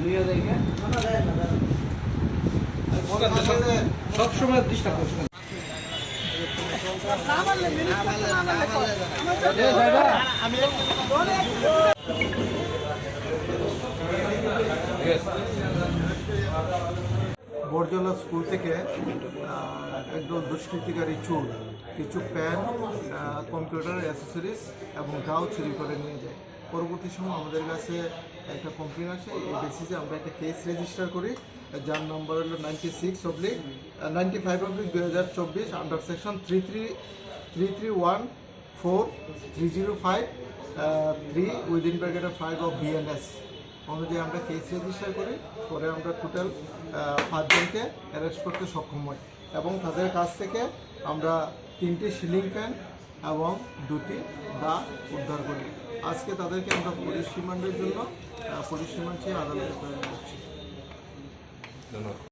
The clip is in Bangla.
নিয়ে যাই গে। সব সময় ডিস্টার্ব করছে বরজলা স্কুল থেকে আহ, একদল দুষ্কৃতিকারী চোর কিছু প্যান কম্পিউটার অ্যাসেসরিজ এবং গাও চুরি করে নিয়ে যায় পরবর্তী সময় আমাদের কাছে একটা কমপ্লেন আসে। এই বেসিসে আমরা একটা কেস রেজিস্টার করি, যার নম্বর হলো ninety six oblique ninety five oblique দুই হাজার চব্বিশ under section three three three three one four three zero five three within bracket five of BNS অনুযায়ী আমরা কেস রেজিস্টার করি পরে আমরা টোটাল পাঁচজনকে অ্যারেস্ট করতে সক্ষম হই। এবং তাদের কাছ থেকে আমরা তিনটি সিলিং ফ্যান এবং দুটি দা উদ্ধার করি। আজকে তাদেরকে আমরা পুলিশ রিমান্ডের জন্য পুলিশ রিমান্ড চেয়ে আদালতে করছি